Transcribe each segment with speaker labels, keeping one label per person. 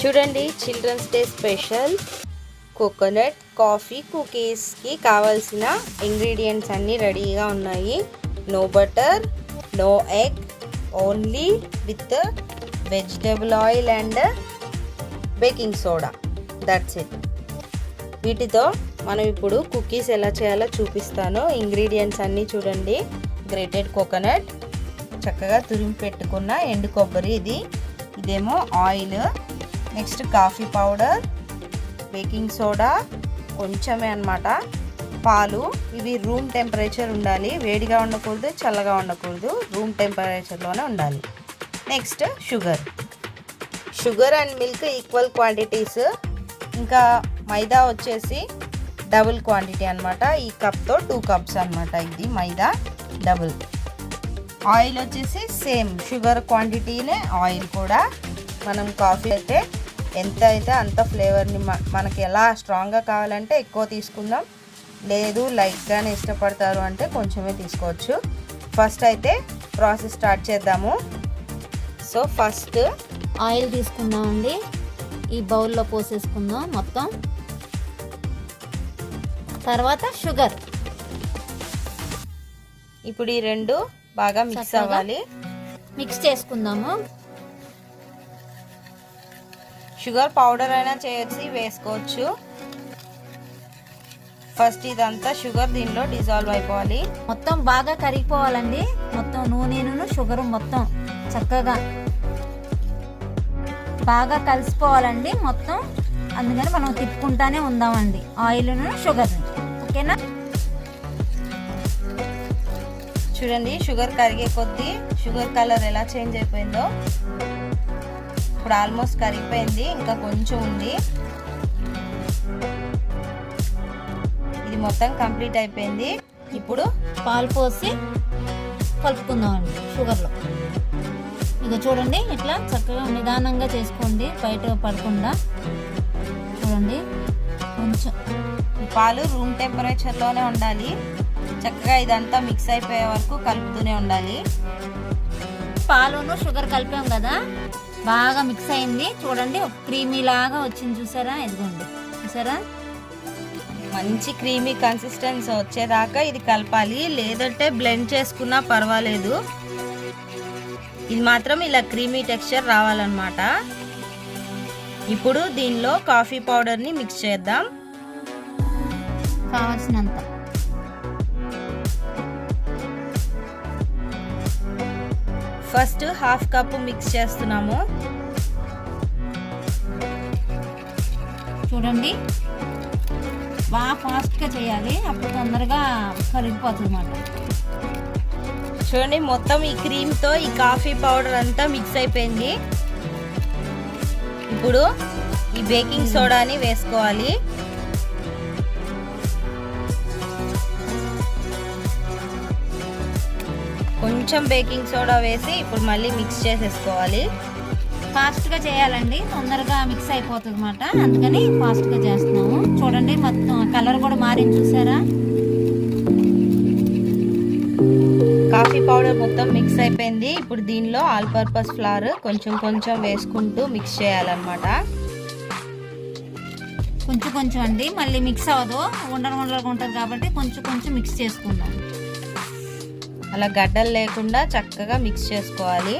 Speaker 1: చూడండి children's day special coconut coffee కుకీస్కి కావాల్సిన ingredients అన్నీ రెడీగా ఉన్నాయి. No butter no egg only with vegetable oil and baking soda that's it వీటితో మనం ఇప్పుడు కుకీస్ ఎలా చేయాలో చూపిస్తాను. ఇంగ్రీడియంట్స్ అన్నీ చూడండి. గ్రేటెడ్ కోకోనట్ చక్కగా తురిమి పెట్టుకున్న ఎండు కొబ్బరి ఇది. ఇదేమో oil next coffee powder baking soda కొంచెమే అన్నమాట. పాలు ఇవి రూమ్ టెంపరేచర్ ఉండాలి. వేడిగా ఉండకూడదు చల్లగా ఉండకూడదు. రూమ్ టెంపరేచర్లోనే ఉండాలి. Next sugar. Sugar and milk equal quantities. ఇంకా మైదా వచ్చేసి డబుల్ క్వాంటిటీ అనమాట ఈ కప్తో టూ కప్స్ అనమాట ఇది మైదా డబుల్. ఆయిల్ వచ్చేసి సేమ్. షుగర్ క్వాంటిటీనే ఆయిల్ కూడా. మనం కాఫీ అయితే ఎంత అయితే అంత ఫ్లేవర్ని మనకి ఎలా స్ట్రాంగ్గా కావాలంటే ఎక్కువ తీసుకుందాం. లేదు లైట్గానే ఇష్టపడతారు అంటే కొంచెమే తీసుకోవచ్చు. ఫస్ట్ అయితే ప్రాసెస్ స్టార్ట్ చేద్దాము. సో ఫస్ట్
Speaker 2: ఆయిల్ తీసుకుందామండి. ఈ బౌల్లో పోసేసుకుందాం మొత్తం. తర్వాత షుగర్
Speaker 1: ఇప్పుడు ఈ రెండు బాగా మిక్స్. అవ్వాలి.
Speaker 2: మిక్స్ చేసుకుందాము.
Speaker 1: షుగర్ పౌడర్ అయినా చేయొచ్చు వేసుకోవచ్చు. ఫస్ట్ ఇదంతా షుగర్ దీనిలో డిజాల్వ్ అయిపోవాలి.
Speaker 2: మొత్తం బాగా కరిగిపోవాలండి. మొత్తం నూనెను షుగర్ మొత్తం చక్కగా బాగా కలిసిపోవాలండి మొత్తం. అందుకని మనం తిప్పుకుంటానే ఉందామండి. ఆయిల్ను షుగర్ని. ఓకేనా?
Speaker 1: చూడండి షుగర్ కరిగే కొద్దీ షుగర్ కలర్ ఎలా చేంజ్ అయిపోయిందో. ఇప్పుడు ఆల్మోస్ట్ కరిగిపోయింది ఇంకా కొంచెం ఉంది. ఇది మొత్తం కంప్లీట్ అయిపోయింది. ఇప్పుడు
Speaker 2: పాలు పోసి కలుపుకుందామండి షుగర్లో. ఇక చూడండి ఇట్లా చక్కగా నిదానంగా చేసుకోండి బయట పడకుండా. చూడండి కొంచెం.
Speaker 1: పాలు రూమ్ టెంపరేచర్లోనే ఉండాలి. చక్కగా ఇదంతా మిక్స్ అయిపోయే వరకు కలుపుతూనే ఉండాలి.
Speaker 2: పాలును షుగర్ కలిపాం కదా? బాగా మిక్స్ అయింది. చూడండి ఒక క్రీమీ లాగా వచ్చింది చూసారా? ఇదిగోండి. చూసారా?
Speaker 1: మంచి క్రీమీ కన్సిస్టెన్సీ వచ్చేదాకా ఇది కలపాలి. లేదంటే బ్లెండ్ చేసుకున్నా పర్వాలేదు. ఇది మాత్రం ఇలా క్రీమీ టెక్స్చర్ రావాలన్నమాట. ఇప్పుడు దీనిలో కాఫీ పౌడర్ని మిక్స్ చేద్దాం.
Speaker 2: కావాల్సినంత.
Speaker 1: ఫస్ట్ హాఫ్ కప్ మిక్స్ చేస్తున్నాము.
Speaker 2: చూడండి. బాగా ఫాస్ట్గా చేయాలి. అప్పుడు తొందరగా కరిగిపోతుంది అన్నమాట
Speaker 1: చూడండి మొత్తం ఈ క్రీమ్తో ఈ కాఫీ పౌడర్ అంతా మిక్స్ అయిపోయింది. ఇప్పుడు ఈ బేకింగ్ సోడాని వేసుకోవాలి. కొంచెం బేకింగ్ సోడా వేసి ఇప్పుడు మళ్ళీ మిక్స్ చేసేసుకోవాలి.
Speaker 2: ఫాస్ట్గా చేయాలండి. తొందరగా మిక్స్ అయిపోతుంది అనమాట అందుకని ఫాస్ట్గా చేస్తున్నాము. చూడండి మొత్తం కలర్ కూడా మారింది చూసారా?
Speaker 1: కాఫీ పౌడర్ మొత్తం మిక్స్ అయిపోయింది. ఇప్పుడు దీనిలో ఆల్ పర్పస్ ఫ్లవర్ కొంచెం కొంచెం వేసుకుంటూ మిక్స్ చేయాలన్నమాట.
Speaker 2: కొంచెం కొంచెం అండి. మళ్ళీ మిక్స్ అవ్వదు. ఉండలు ఉండలుగా ఉంటుంది కాబట్టి కొంచెం కొంచెం మిక్స్ చేసుకుందాం.
Speaker 1: అలా గడ్డలు లేకుండా చక్కగా మిక్స్ చేసుకోవాలి.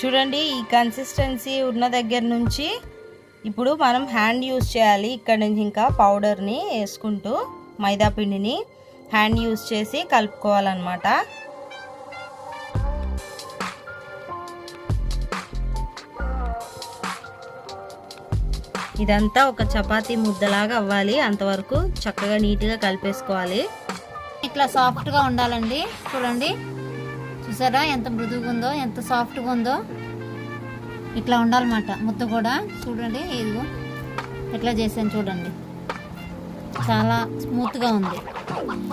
Speaker 1: చూడండి ఈ కన్సిస్టెన్సీ ఉన్న దగ్గర నుంచి ఇప్పుడు మనం హ్యాండ్ యూస్ చేయాలి. ఇక్కడ నుంచి ఇంకా పౌడర్ని వేసుకుంటూ మైదా పిండిని హ్యాండ్ యూస్ చేసి కలుపుకోవాలన్నమాట. ఇదంతా ఒక చపాతీ ముద్దలాగా అవ్వాలి. అంతవరకు చక్కగా నీట్గా కలిపేసుకోవాలి.
Speaker 2: ఇట్లా సాఫ్ట్గా ఉండాలండి. చూడండి. చూసారా? ఎంత మృదువుగా ఉందో ఎంత సాఫ్ట్గా ఉందో. ఇట్లా ఉండాలన్నమాట ముద్ద కూడా. చూడండి ఇదిగో. ఎట్లా చేశాను చూడండి. చాలా స్మూత్గా ఉంది.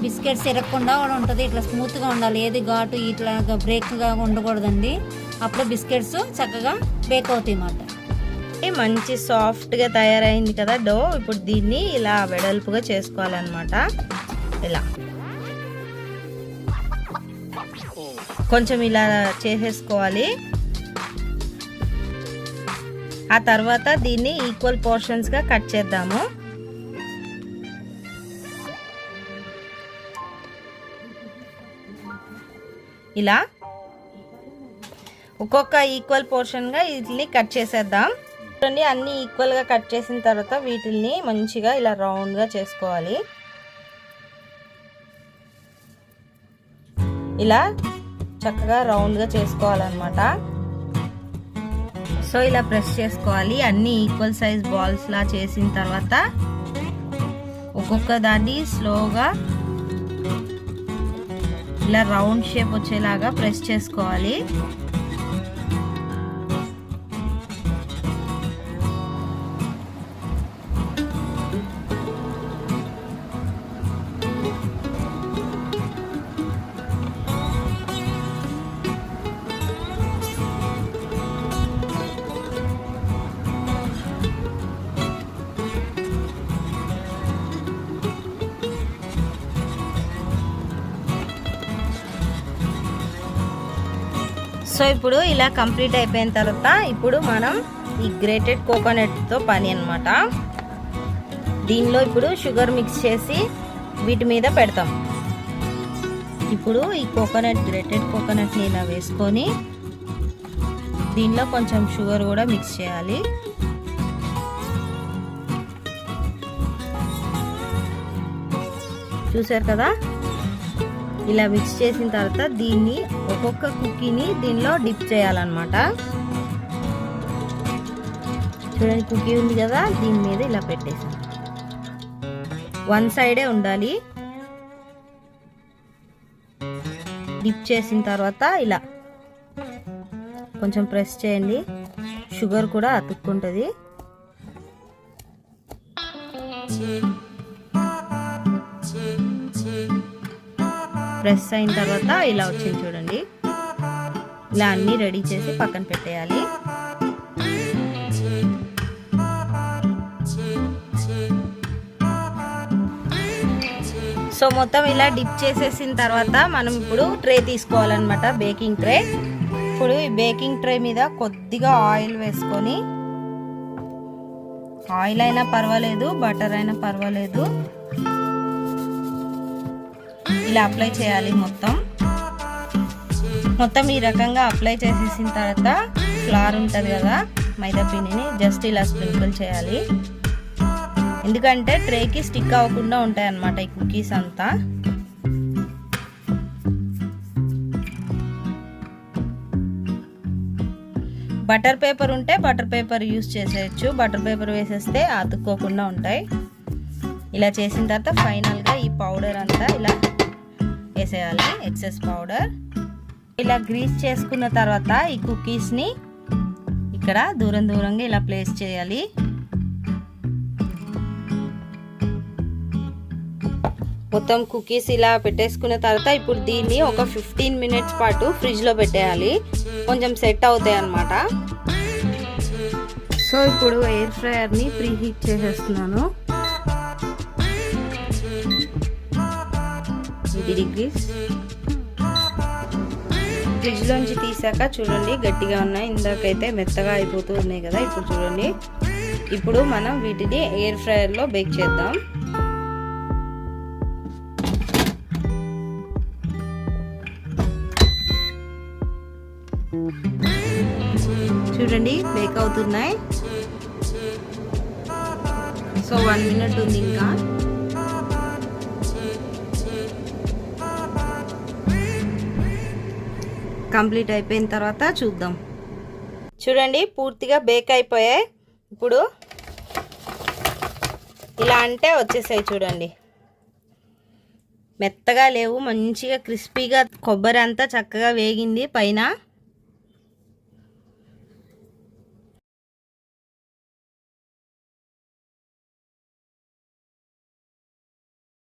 Speaker 2: బిస్కెట్స్ ఇరగకుండా కూడా ఉంటుంది. ఇట్లా స్మూత్గా ఉండాలి. ఏది ఘాటు ఇట్లా బ్రేక్గా ఉండకూడదండి. అప్పుడు బిస్కెట్స్ చక్కగా బేక్ అవుతాయి అన్నమాట.
Speaker 1: మంచి సాఫ్ట్గా తయారైంది కదా డో. ఇప్పుడు దీన్ని ఇలా వెడల్పుగా చేసుకోవాలన్నమాట. ఇలా. కొంచెం ఇలా చేసేసుకోవాలి. ఆ తర్వాత దీన్ని ఈక్వల్ పోర్షన్స్గా కట్ చేద్దాము. ఇలా ఒక్కొక్క ఈక్వల్ పోర్షన్గా వీటిని కట్ చేసేద్దాం. చూడండి అన్ని ఈక్వల్గా కట్ చేసిన తర్వాత వీటిల్ని మంచిగా ఇలా రౌండ్గా చేసుకోవాలి. ఇలా చక్కగా రౌండ్గా చేసుకోవాలన్నమాట. సో ఇలా ప్రెస్ చేసుకోవాలి. అన్ని ఈక్వల్ సైజ్ బాల్స్లా చేసిన తర్వాత ఒక్కొక్క దాన్ని స్లోగా ఇలా రౌండ్ షేప్ వచ్చేలాగా ప్రెస్ చేసుకోవాలి. సో ఇప్పుడు ఇలా కంప్లీట్ అయిపోయిన తర్వాత ఇప్పుడు మనం ఈ గ్రేటెడ్ కోకోనట్తో పని అనమాట దీనిలో ఇప్పుడు షుగర్ మిక్స్ చేసి వీటి మీద పెడతాం. ఇప్పుడు ఈ కోకోనట్ గ్రేటెడ్ కోకోనట్ని ఇలా వేసుకొని దీనిలో కొంచెం షుగర్ కూడా మిక్స్ చేయాలి. చూసారు కదా? ఇలా మిక్స్ చేసిన తర్వాత దీన్ని ఒక్కొక్క కుక్కీని దీనిలో డిప్ చేయాలన్నమాట. చూడండి కుకీ ఉంది కదా దీని మీద ఇలా పెట్టేసాం వన్ సైడే ఉండాలి. డిప్ చేసిన తర్వాత ఇలా కొంచెం ప్రెస్ చేయండి. షుగర్ కూడా అతుక్కుంటుంది. ఫ్రెష్ అయిన తర్వాత ఇలా వచ్చింది చూడండి. ఇలా అన్నీ రెడీ చేసి పక్కన పెట్టేయాలి. సో మొత్తం ఇలా డిప్ చేసేసిన తర్వాత మనం ఇప్పుడు ట్రే తీసుకోవాలన్నమాట బేకింగ్ ట్రే. ఇప్పుడు ఈ బేకింగ్ ట్రే మీద కొద్దిగా ఆయిల్ వేసుకొని ఆయిల్ అయినా పర్వాలేదు బటర్ అయినా పర్వాలేదు. ఇలా అప్లై చేయాలి మొత్తం. మొత్తం ఈ రకంగా అప్లై చేసేసిన తర్వాత ఫ్లార్ ఉంటుంది కదా మైదా పిండిని జస్ట్ ఇలా స్ప్రింకిల్ చేయాలి. ఎందుకంటే ట్రేకి స్టిక్ అవ్వకుండా ఉంటాయి అన్నమాట ఈ కుకీస్ అంతా. బటర్ పేపర్ ఉంటే బటర్ పేపర్ యూస్ చేసేయచ్చు. బటర్ పేపర్ వేసేస్తే అతుక్కోకుండా ఉంటాయి. ఇలా చేసిన తర్వాత ఫైనల్గా ఈ పౌడర్ అంతా ఇలా వేసేయాలి ఎక్సెస్ పౌడర్. ఇలా గ్రీస్ చేసుకున్న తర్వాత ఈ కుకీస్ని ఇక్కడ దూరం దూరంగా ఇలా ప్లేస్ చేయాలి. మొత్తం కుకీస్ ఇలా పెట్టేసుకున్న తర్వాత ఇప్పుడు దీన్ని ఒక ఫిఫ్టీన్ మినిట్స్ పాటు ఫ్రిడ్జ్లో పెట్టేయాలి. కొంచెం సెట్ అవుతాయి అన్నమాట. సో ఇప్పుడు ఎయిర్ ఫ్రయర్ని ప్రీ హీట్ చేసేస్తున్నాను. ఎయిటీ ఫ్రిడ్జ్లోంచి తీసాక చూడండి గట్టిగా ఉన్నాయి. ఇందాకైతే మెత్తగా అయిపోతూ ఉన్నాయి కదా ఇప్పుడు చూడండి. ఇప్పుడు మనం వీటిని ఎయిర్ ఫ్రైయర్లో బేక్ చేద్దాం. చూడండి బేక్ అవుతున్నాయి. సో వన్ మినిట్ ఉంది ఇంకా. కంప్లీట్ అయిపోయిన తర్వాత చూద్దాం. చూడండి పూర్తిగా బేక్ అయిపోయాయి. ఇప్పుడు ఇలా అంటే వచ్చేసాయి చూడండి. మెత్తగా లేవు మంచిగా క్రిస్పీగా కొబ్బరి అంతా చక్కగా వేగింది. పైన